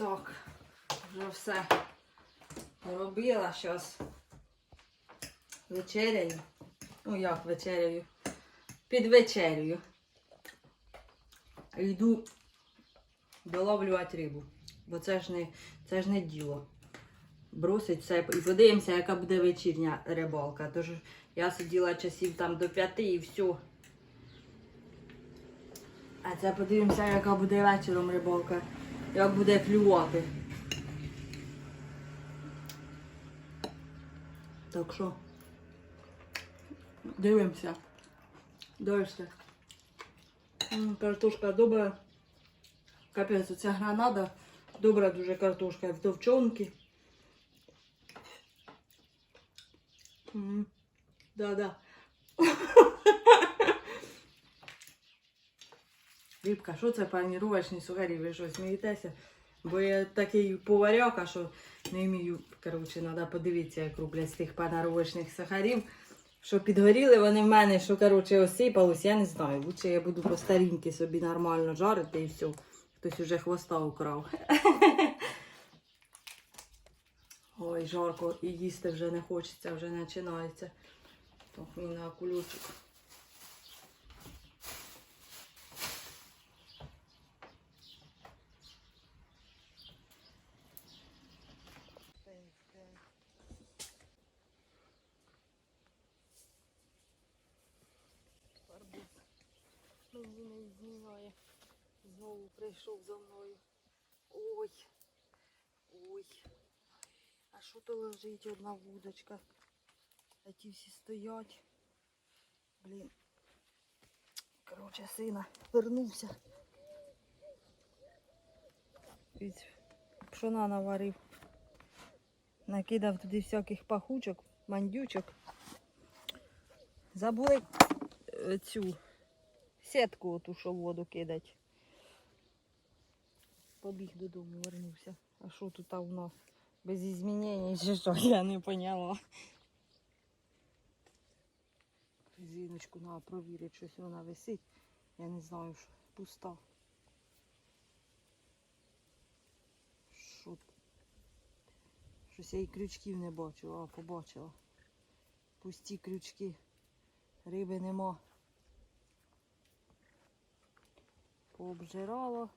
Так, вже все робила. Зараз вечеряю. Ну як вечеряю? Під вечерю. Йду доловлювати рибу. Бо це ж не, це ж не діло. Бросить все і подивимося, яка буде вечірня рибалка. Тож я сиділа часів там до п'яти і все. А це подивимося, яка буде вечором рибалка. Як буде клювати. Так що. Дивимося. Дивишся. Картошка добра. Капець, оця гранада. Добра дуже картошка в товчонки. Да-да. Рібка, що це паніровочні сухарі? Ви що смієтеся? Бо я такий поваряка, що не вмію. Коротше, треба подивитися, як роблять з тих панаровочних сахарів. Що підгоріли вони в мене, що коротше осипалось, я не знаю. Лучше я буду по старіньки собі нормально жарити і все. Хтось уже хвоста украв. Ой, жарко і їсти вже не хочеться, вже починається. Так, мій на. Мені не знімає. Знову прийшов за мною. Ой. Ой. А що то лежить одна вудочка? А ті всі стоять. Блін. Коротше, сина вернувся. Від пшона наварив. Накидав туди всяких пахучок, мандючок. Забули е, цю сітку оту, що воду кидать. Побіг додому, вернувся. А що тут у нас? Без змінень чи що, я не поняла. Зіночку треба провірити, щось вона висить. Я не знаю, що пуста. Що? Щось я і крючків не бачу, а побачила. Пусті крючки. Риби нема. Пообжирало.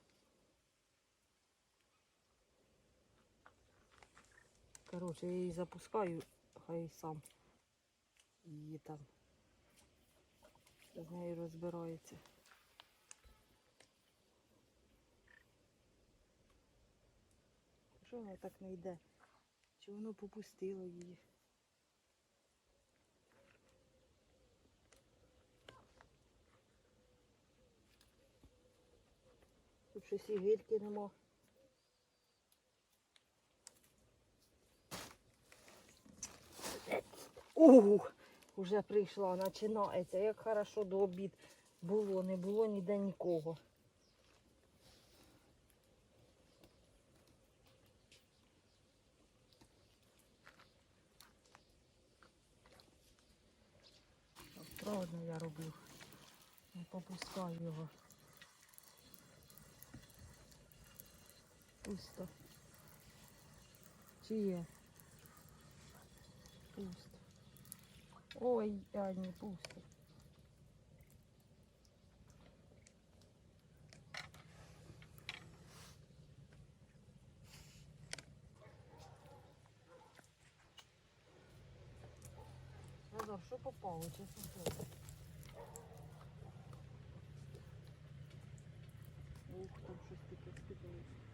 Коротше, я її запускаю, хай сам її там з нею розбирається. Що воно так не йде? Чи воно попустило її? Щось і гірки нема. Ух, уже прийшла, починається. Як хорошо до обід було, не було ніде нікого. Правильно я роблю. Не попускаю його. Пусто. Чи є? Пусто. Ой, а не пусто. Назар, що попало, чесно слово? Ух, там щось таке скидалось.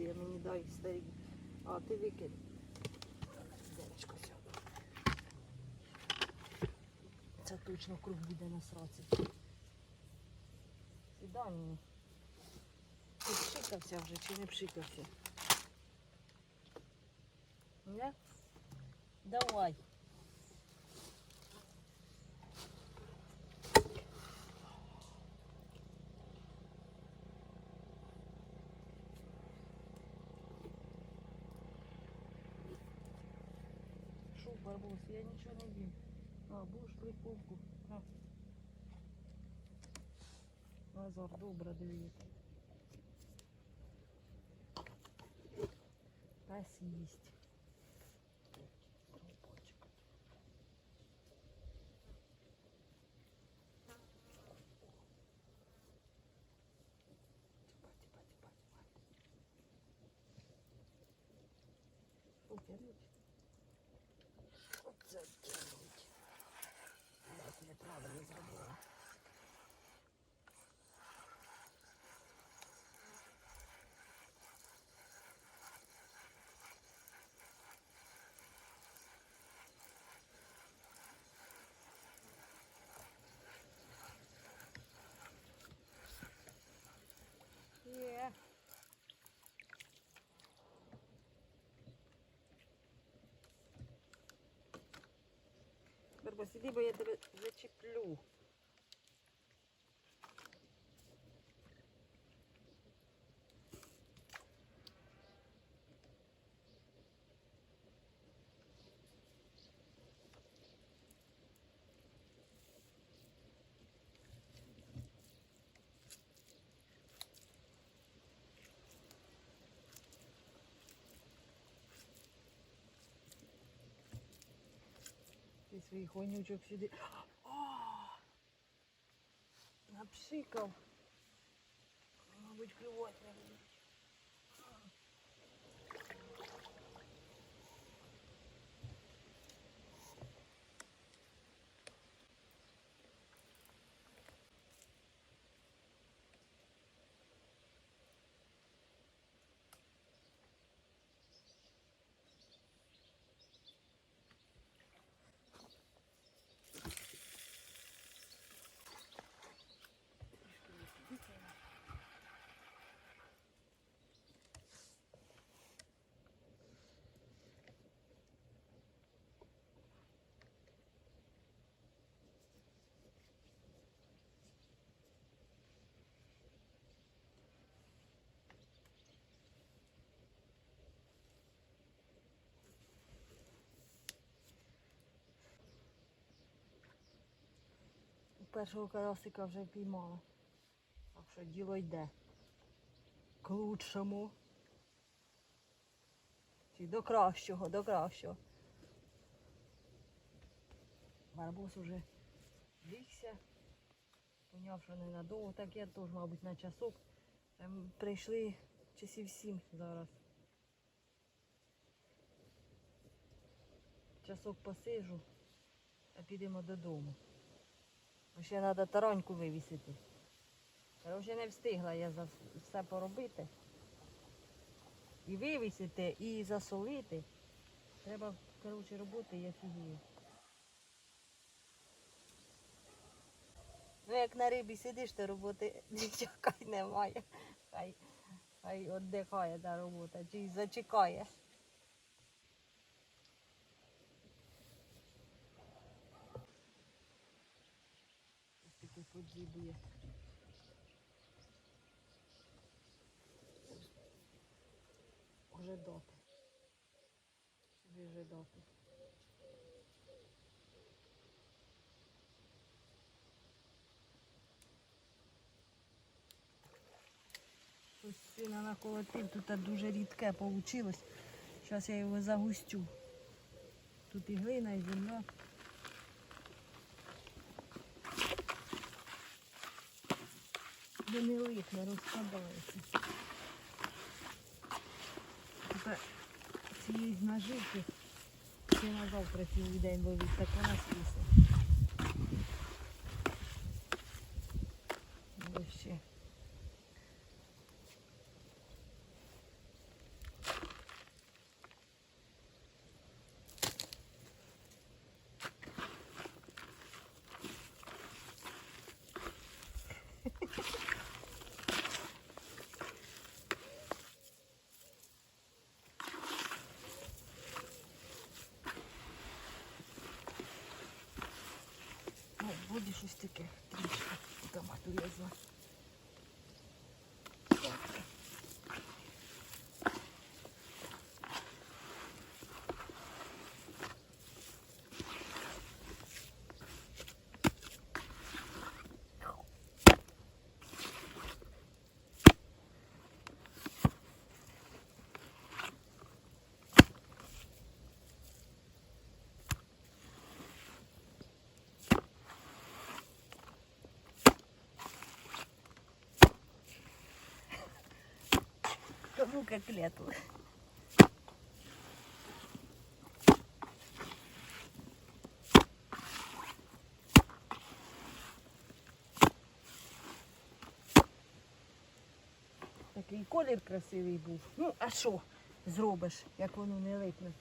туди, мені дай старі. А, ти викинь. Денечко сьогодні. Це точно круг буде на сраці. Сідання. Ти пшикався вже чи не пшикався? Не? Давай. Барбос, я нічого не їм. А, будеш приколку. На. Назар, добре, дивіться. Пес їсть. Колпачок. Тіпа, Берба, сиди, бо я тебе зачеплю. Ти своїх вонючок сюди. О! Напшикав. Мабуть, клювати. Першого карасика вже піймала. Так що діло йде. К лучшому. Чи до кращого, до кращого. Барбос уже лігся. Поняв, що ненадовго. Так я теж, мабуть, на часок. Ем, Прийшли часів сім зараз. Часок посижу, а підемо додому. Ще треба тараньку вивісити. Коротше, не встигла я все поробити. І вивісити, і засолити. Треба, коротше, роботи, я фігію. Ну, як на рибі сидиш, то роботи ніякої немає. Хай, хай віддихає та робота, чи зачекає. Такий подіб'є. Уже доти. Вже доти. Ось сина наколотив, тут дуже рідке вийшло. Зараз я його загустю. Тут і глина, і земля. Гнилих не розпадається. Тепер цієї наживки ще на завтра цілий день ловить, так вона свісить. Буде ще. Вроді щось таке. Трішки томату лізла. Кому как лету. Такий колір красивий був. Ну, а що зробиш, як воно не липне?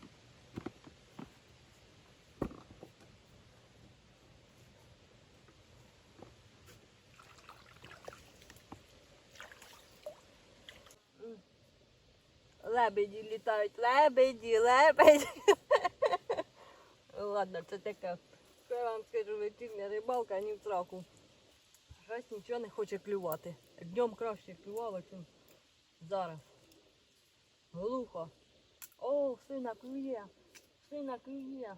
Лебеді літають, лебеді, лебеді. Ладно, це таке. Що я вам скажу, вечірня рибалка, ні в траку. Щось нічого не хоче клювати. Днем краще клювало, ніж зараз. Глухо. О, сина клює. Сина клює.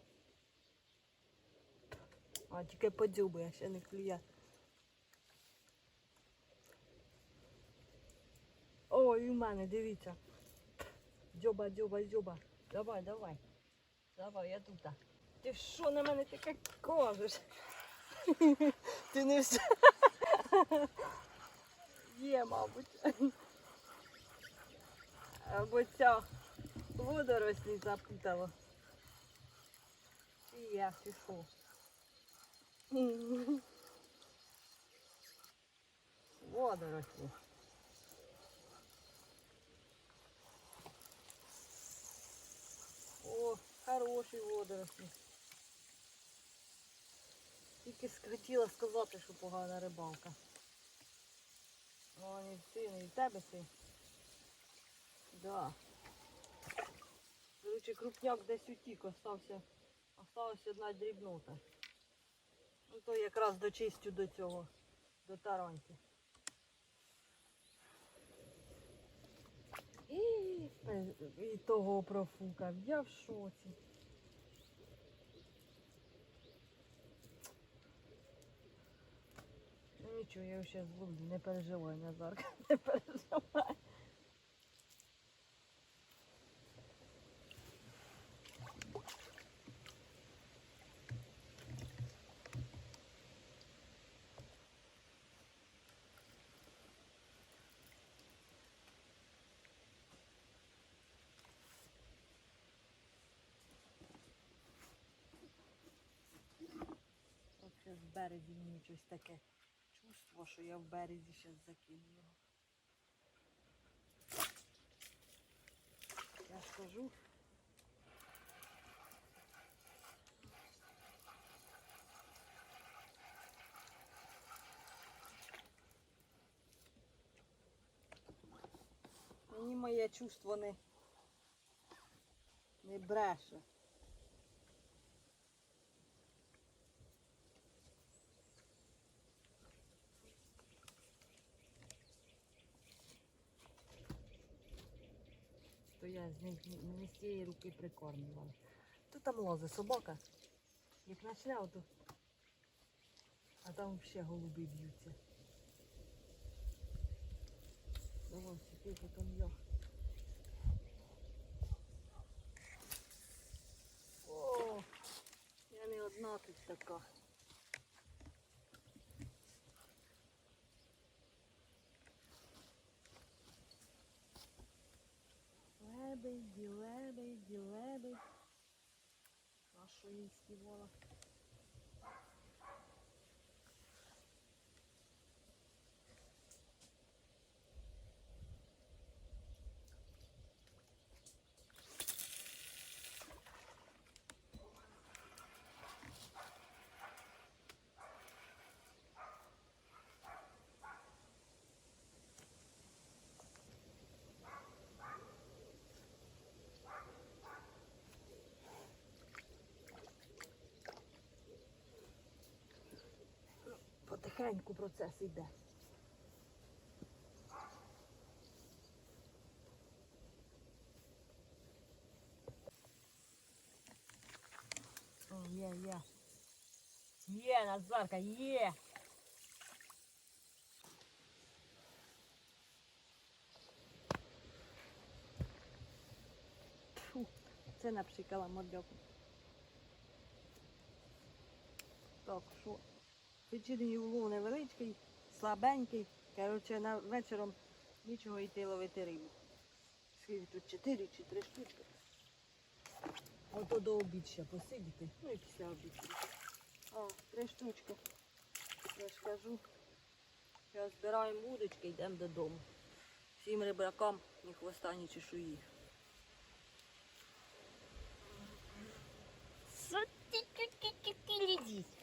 А тільки подзюбує, ще не клює. Ой, у мене, дивіться. Дзьоба, дзьоба, дзьоба. Давай, давай. Давай, я тут. Ти що на мене таке кажеш? Ти не все. Є, мабуть. Або ця водорослі запутала. І я пішов. Водорослі. Водорослі. Тільки хотіла сказати, що погана рибалка. А не ти, не від тебе ти. Да. Короче, крупняк десь утік, остався. Осталась одна дрібнота. Ну то якраз дочистю до цього, до таранки. І, і того профукав. Я в шоці. Ну нічого, я його зараз зловлю. Не переживай, Назарка, не переживай. От ще в березі мені щось таке чувство, що я в березі зараз закину його. Я скажу. Мені моє чувство не, не бреше. то я з них не- не з цієї руки прикормлювала. Тут там лозе собака. Як почне, ото, а там ще голуби б'ються. Давай, тихо там я. О, я не одна тут така. Лебеді, лебеді, лебедь. А що потихеньку процес іде. О, є, є. Є, Назарка, є. Фу, це напшикала мордяку. Так, що? Вечірній улов невеличкий, слабенький. Коротше, на вечором нічого йти ловити рибу. Скільки тут чотири чи три штучки. Ото до обід посидіти. Ну і після обід. О, три штучки. Я ж кажу. Зараз збираємо вудочки, йдемо додому. Всім рибакам ні хвоста, ні чешуї. Сотки лідіть.